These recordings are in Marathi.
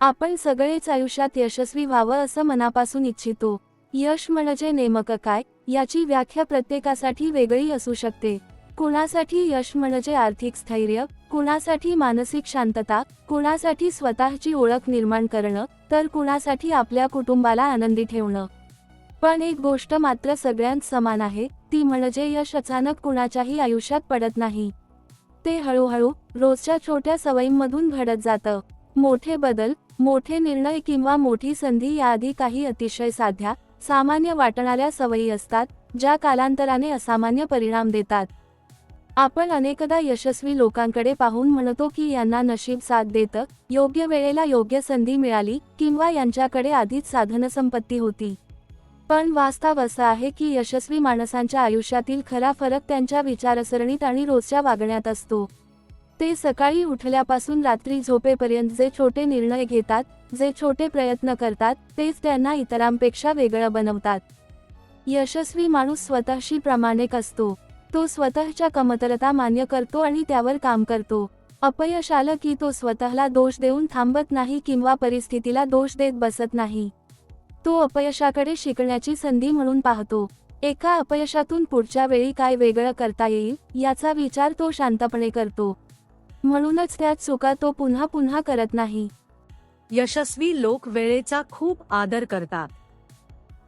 आपण सगळेच आयुष्यात यशस्वी व्हावं असं मनापासून इच्छितो. यश म्हणजे नेमकं काय? याची व्याख्या प्रत्येकासाठी वेगळी असू शकते. कुणासाठी यश म्हणजे आर्थिक स्थैर्य? कुणासाठी मानसिक शांतता? कुणासाठी स्वतःची ओळख निर्माण करणं? तर कुणासाठी आपल्या कुटुंबाला आनंदी ठेवणं? पण एक गोष्ट मात्र सगळ्यांत समान आहे ती म्हणजे यश अचानक कुणाच्याही आयुष्यात पडत नाही. ते हळूहळू रोजच्या छोट्या सवयींमधून घडत जातं. मोठे बदल मोठे निर्णय किंवा मोठी संधी याआधी काही अतिशय साध्या सामान्य वाटणाऱ्या सवयी असतात ज्या कालांतराने असामान्य परिणाम देतात. आपण अनेकदा यशस्वी लोकांकडे पाहून म्हणतो की यांना नशीब साथ देतं योग्य वेळेला योग्य संधी मिळाली किंवा यांच्याकडे आधीच साधनसंपत्ती होती. पण वास्तव असं आहे की यशस्वी माणसांच्या आयुष्यातील खरा फरक त्यांच्या विचारसरणीत आणि रोजच्या वागण्यात असतो. ते सकाळी उठल्यापासून रात्री झोपेपर्यंत जे छोटे निर्णय घेतात जे छोटे प्रयत्न करतात तेच त्यांना इतरांपेक्षा वेगळं बनवतात. यशस्वी माणूस स्वतःशी प्रामाणिक असतो. तो स्वतःच्या कमतरता मान्य करतो आणि त्यावर काम करतो. अपयश आलं की तो स्वतःला दोष देऊन थांबत नाही किंवा परिस्थितीला दोष देत बसत नाही. तो अपयशाकडे शिकण्याची संधी म्हणून पाहतो. एका अपयशातून पुढच्या वेळी काय वेगळं करता येईल याचा विचार तो शांतपणे करतो. म्हणूनच त्या चुका तो पुन्हा पुन्हा करत नाही. यशस्वी लोक वेळेचा खूप आदर करतात.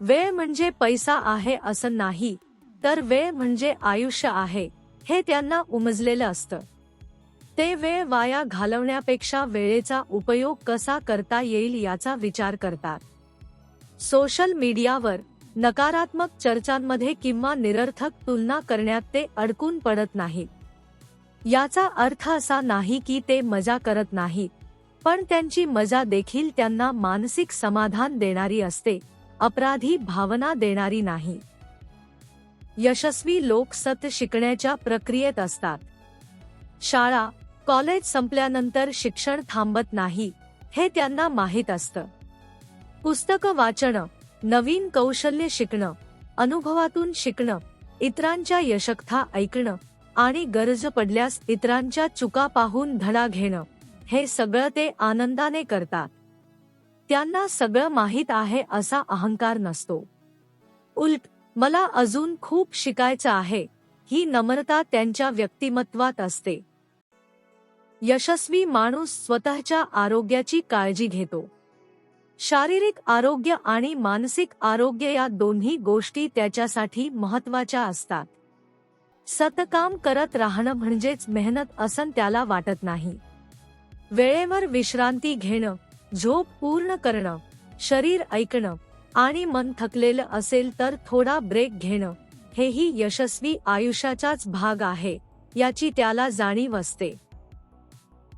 वेळ म्हणजे पैसा आहे असं नाही तर वेळ म्हणजे आयुष्य आहे हे त्यांना उमजलेलं असतं. ते वेळ वाया घालवण्यापेक्षा वेळेचा उपयोग कसा करता येईल याचा विचार करतात. सोशल मीडियावर नकारात्मक चर्चांमध्ये किंवा निरर्थक तुलना करण्यात ते अडकून पडत नाहीत. याचा अर्थ असा नाही की ते मजा करत नाहीत पण त्यांची मजा देखील त्यांना मानसिक समाधान देणारी असते अपराधी भावना देणारी नाही. यशस्वी लोक सत शिकण्याच्या प्रक्रियेत असतात. शाळा कॉलेज संपल्यानंतर शिक्षण थांबत नाही हे त्यांना माहीत असतं. पुस्तकं वाचणं नवीन कौशल्य शिकणं अनुभवातून शिकणं इतरांच्या यशकथा ऐकणं आणि गरज पडल्यास इतरांच्या चुका पाहून धडा घेणं. हे सगळं ते आनंदाने करतात. त्यांना सगळं माहीत आहे असा अहंकार नसतो. उलट मला अजून खूप शिकायचं आहे. ही नम्रता त्यांच्या व्यक्तिमत्वात असते. यशस्वी माणूस स्वतःच्या आरोग्याची काळजी घेतो. शारीरिक आरोग्य आणि मानसिक आरोग्य या दोन्ही गोष्टी त्याच्यासाठी महत्त्वाच्या असतात. सतकाम करत राहणं म्हणजेच मेहनत असं त्याला वाटत नाही. वेळेवर विश्रांती घेणं झोप पूर्ण करणं शरीर ऐकणं आणि मन थकलेलं असेल तर थोडा ब्रेक घेणं हेही यशस्वी आयुष्याचाच भाग आहे याची त्याला जाणीव असते.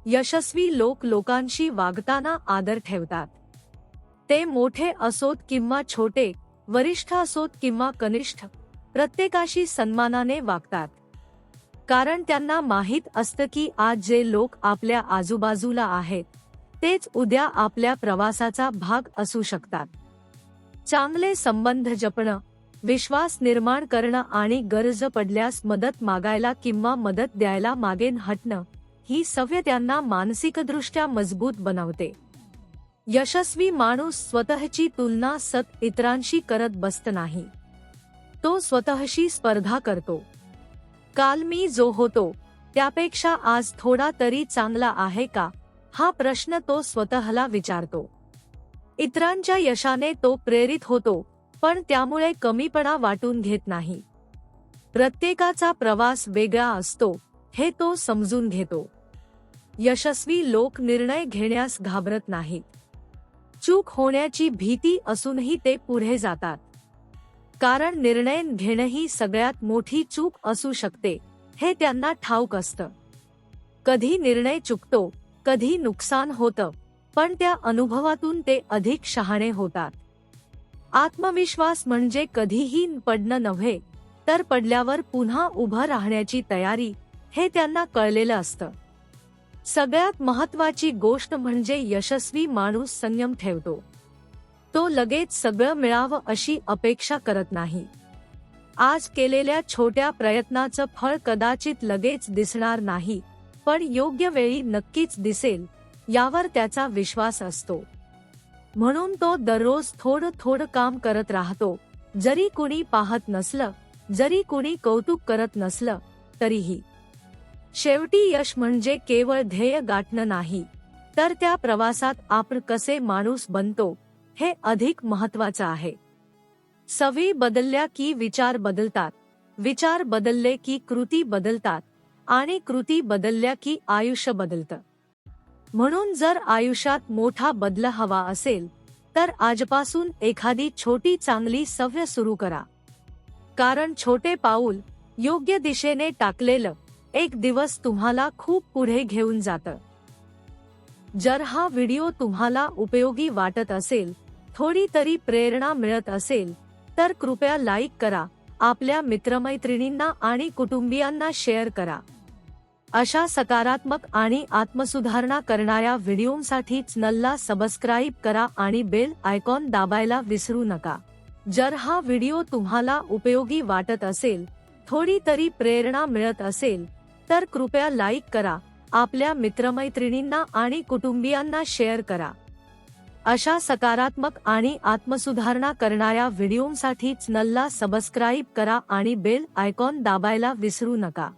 यशस्वी लोक लोकांशी वागताना आदर ठेवतात. ते मोठे असोत किंवा छोटे वरिष्ठ असोत किंवा कनिष्ठ प्रत्येकाशी सन्मानाने वागतात. कारण त्यांना माहीत असतं की आज जे लोक आपल्या आजूबाजूला आहेत तेच उद्या आपल्या प्रवासाचा भाग असू शकतात. चांगले संबंध जपणं विश्वास निर्माण करणं आणि गरज पडल्यास मदत मागायला किंवा मदत द्यायला मागेन हटणं ही सवय त्यांना मानसिकदृष्ट्या मजबूत बनवते. यशस्वी माणूस स्वतःची तुलना सत इतरांशी करत बसत नाही. तो स्वतःशी स्पर्धा करतो. काल मी जो होतो त्यापेक्षा आज थोडा तरी चांगला आहे का? हा प्रश्न तो स्वतःला विचारतो. इतरांच्या यशाने तो प्रेरित होतो पण त्यामुळे कमीपणा वाटून घेत नाही. प्रत्येकाचा प्रवास वेगळा असतो हे तो समजून घेतो. यशस्वी लोक निर्णय घेण्यास घाबरत नाहीत. चूक होण्याची भीती असूनही ते पुढे जातात. कारण निर्णय घेणं ही सगळ्यात मोठी चूक असू शकते हे त्यांना ठाऊक असतं. कधी निर्णय चुकतो कधी नुकसान होतं पण त्या अनुभवातून ते अधिक शहाणे होतात. आत्मविश्वास म्हणजे कधीही पडणं नव्हे तर पडल्यावर पुन्हा उभं राहण्याची तयारी हे त्यांना कळलेलं असतं. सगळ्यात महत्वाची गोष्ट म्हणजे यशस्वी माणूस संयम ठेवतो. तो लगेच सगळं मिळावं अशी अपेक्षा करत नाही. आज केलेल्या छोट्या प्रयत्नाचं फळ कदाचित लगेच दिसणार नाही पण योग्य वेळी नक्कीच दिसेल यावर त्याचा विश्वास असतो. म्हणून तो दररोज थोडं थोडं काम करत राहतो जरी कुणी पाहत नसलं जरी कुणी कौतुक करत नसलं तरीही. शेवटी यश म्हणजे केवळ ध्येय गाठणं नाही तर त्या प्रवासात आपण कसे माणूस बनतो हे अधिक महत्वाचं आहे. सवयी बदलल्या की विचार बदलतात. विचार बदलले की कृती बदलतात आणि कृती बदलल्या की आयुष्य बदलतं. म्हणून जर आयुष्यात मोठा बदल हवा असेल तर आजपासून एखादी छोटी चांगली सवय सुरू करा. कारण छोटे पाऊल योग्य दिशेने टाकलेलं एक दिवस तुम्हाला खूप पुढे घेऊन जातं. जर हा व्हिडिओ तुम्हाला उपयोगी वाटत असेल थोडी तरी प्रेरणा मिळत असेल तर कृपया लाईक करा आपल्या मित्रमैत्रिणींना आणि कुटुंबियांना शेअर करा. अशा सकारात्मक आणि आत्मसुधारणा करणाऱ्या व्हिडिओंसाठी चॅनलला सबस्क्राईब करा आणि बेल आयकॉन दाबायला विसरू नका. जर हा व्हिडिओ तुम्हाला उपयोगी वाटत असेल थोडी तरी प्रेरणा मिळत असेल तर कृपया लाईक करा आपल्या मित्रमैत्रिणींना आणि कुटुंबियांना शेअर करा. अशा सकारात्मक आणि आत्मसुधारणा करणाऱ्या व्हिडिओंसाठी चॅनलला सबस्क्राईब करा आणि बेल आयकॉन दाबायला विसरू नका.